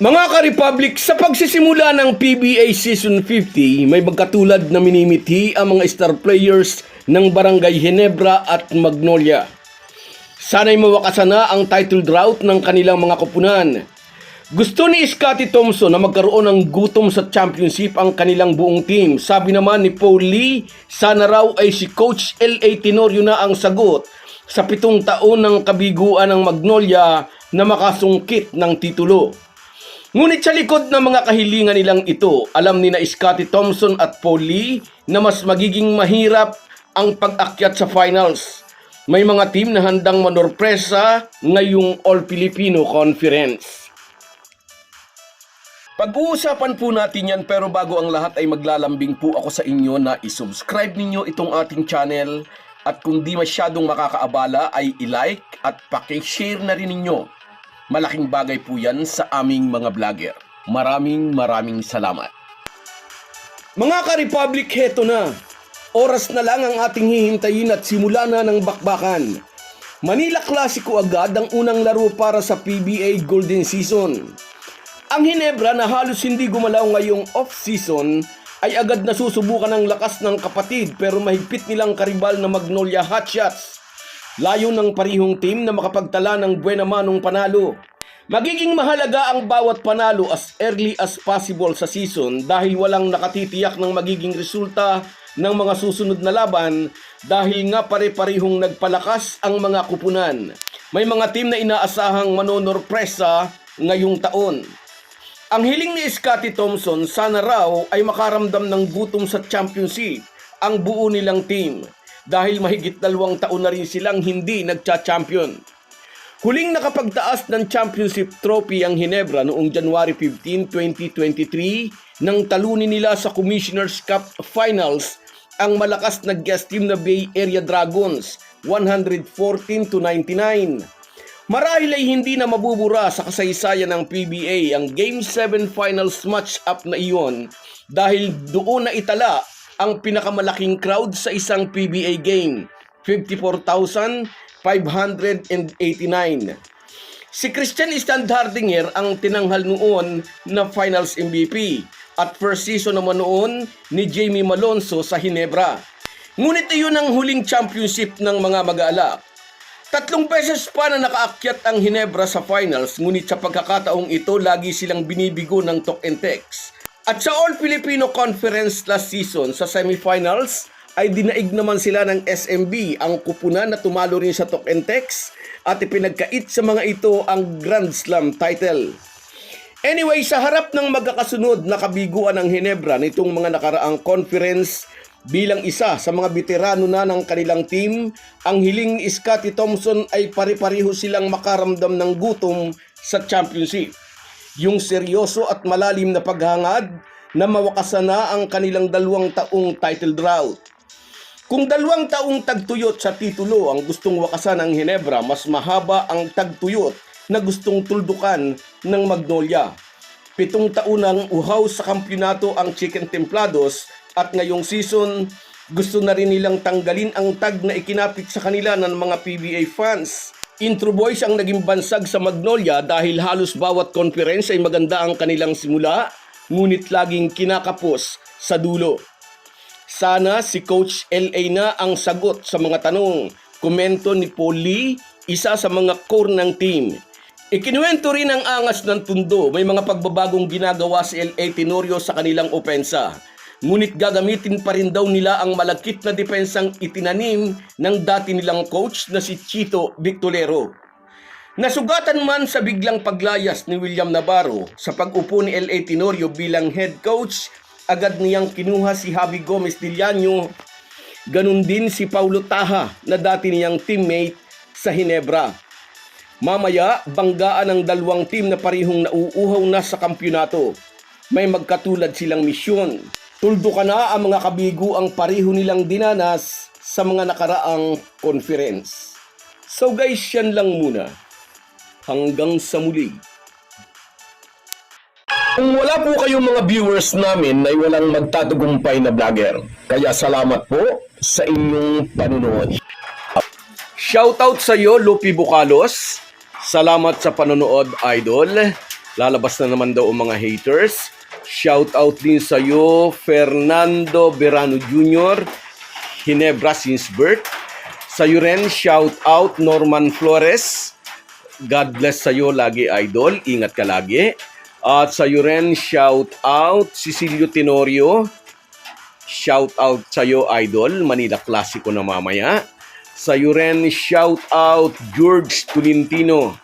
Mga ka-Republic, sa pagsisimula ng PBA Season 50, may magkatulad na minimithi ang mga star players ng Barangay Ginebra at Magnolia. Sana'y mawakasan na ang title drought ng kanilang mga kupunan. Gusto ni Scotty Thompson na magkaroon ng gutom sa championship ang kanilang buong team. Sabi naman ni Paul Lee, sana raw ay si Coach L.A. Tenorio na ang sagot sa pitong taon ng kabiguan ng Magnolia na makasungkit ng titulo. Ngunit sa likod ng mga kahilingan nilang ito, alam ni na Scotty Thompson at Paul Lee na mas magiging mahirap ang pag-akyat sa finals. May mga team na handang manorpresa ngayong All-Filipino Conference. Pag-uusapan po natin yan pero bago ang lahat ay maglalambing po ako sa inyo na isubscribe ninyo itong ating channel at kung di masyadong makakaabala ay i-like at pakishare na rin ninyo. Malaking bagay po yan sa aming mga vlogger. Maraming maraming salamat. Mga ka-Republic, heto na. Oras na lang ang ating hihintayin at simula na ng bakbakan. Manila Clasico agad ang unang laro para sa PBA Golden Season. Ang Hinebra na halos hindi gumalaw ngayong off-season ay agad nasusubukan ng lakas ng kapatid pero mahigpit nilang karibal na Magnolia Hotshots. Layo ng parihong team na makapagtala ng buena manong panalo. Magiging mahalaga ang bawat panalo as early as possible sa season dahil walang nakatitiyak ng magiging resulta ng mga susunod na laban dahil nga pare-parihong nagpalakas ang mga kupunan. May mga team na inaasahang manonorpresa ngayong taon. Ang hiling ni Scotty Thompson sana raw ay makaramdam ng gutom sa championship ang buo nilang team dahil mahigit dalawang taon na rin silang hindi nagcha-champion. Huling nakapagtaas ng championship trophy ang Hinebra noong January 15, 2023 nang talunin nila sa Commissioner's Cup Finals ang malakas na guest team na Bay Area Dragons 114 to 99. Marahil ay hindi na mabubura sa kasaysayan ng PBA ang Game 7 Finals match-up na iyon dahil doon na itala ang pinakamalaking crowd sa isang PBA game, 54,589. Si Christian Standhardinger ang tinanghal noon na Finals MVP at first season naman noon ni Jamie Malonzo sa Hinebra. Ngunit iyon ang huling championship ng mga mag-aalak. Tatlong beses pa na nakaakyat ang Hinebra sa finals, ngunit sa pagkakataong ito, lagi silang binibigo ng Tok and Tex. At sa All-Filipino Conference last season, sa semifinals, ay dinaig naman sila ng SMB, ang kupunan na tumalo rin sa Tok and Tex, at ipinagkait sa mga ito ang Grand Slam title. Anyway, sa harap ng magkakasunod na kabiguan ng Hinebra nitong mga nakaraang conference, bilang isa sa mga veterano na ng kanilang team, ang hiling ni Thompson ay pare-pareho silang makaramdam ng gutom sa championship. Yung seryoso at malalim na paghangad na mawakasan na ang kanilang dalawang taong title drought. Kung dalawang taong tagtuyot sa titulo ang gustong wakasan ng Hinebra, mas mahaba ang tagtuyot na gustong tuldukan ng Magnolia. Pitong taon ng uhaw sa kampyonato ang Chicken Templados at ngayong season, gusto na rin nilang tanggalin ang tag na ikinapit sa kanila ng mga PBA fans. Intro Boys ang naging bansag sa Magnolia dahil halos bawat conference ay maganda ang kanilang simula, ngunit laging kinakapos sa dulo. Sana si Coach LA na ang sagot sa mga tanong. Komento ni Paul Lee, isa sa mga core ng team. Ikinuwento rin ang angas ng tundo. May mga pagbabagong ginagawa si LA Tenorio sa kanilang opensa. Ngunit gagamitin pa rin daw nila ang malagkit na depensang itinanim ng dati nilang coach na si Chito Victorero. Nasugatan man sa biglang paglayas ni William Navarro sa pag-upo ni LA Tenorio bilang head coach, agad niyang kinuha si Javi Gomez Diliano, ganun din si Paulo Taha na dati niyang teammate sa Hinebra. Mamaya, banggaan ng dalawang team na parihong nauuhaw na sa kampyonato. May magkatulad silang misyon. Tuldo ka na ang mga kabigo ang pariho nilang dinanas sa mga nakaraang conference. So guys, yan lang muna. Hanggang sa muli. Kung wala po kayong mga viewers namin ay walang magtatagumpay na vlogger. Kaya salamat po sa inyong panunood. Shoutout sa iyo, Lupi Bukalos. Salamat sa panonood, Idol. Lalabas na naman daw ang mga haters. Shout out din sa iyo, Fernando Berano Jr., Hinebra since birth. Sa iyo rin, shout out Norman Flores. God bless sa iyo lagi, idol. Ingat ka lagi. At sa iyo rin, shout out Cecilio Tenorio. Shout out sa iyo, idol. Manila Classico na mamaya. Sa iyo rin, shout out George Tolentino.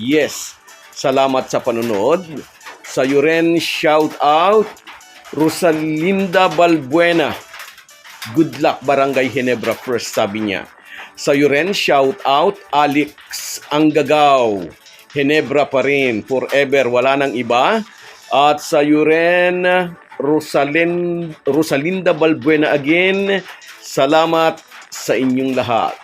Yes, salamat sa panonood. Sa iyo rin, shout out Rosalinda Balbuena. Good luck Barangay Hinebra First, sabi niya. Sa iyo rin, shout out Alex Anggagaw. Hinebra pa rin, forever, wala nang iba. At sa iyo rin, Rosalin, Rosalinda Balbuena again. Salamat sa inyong lahat.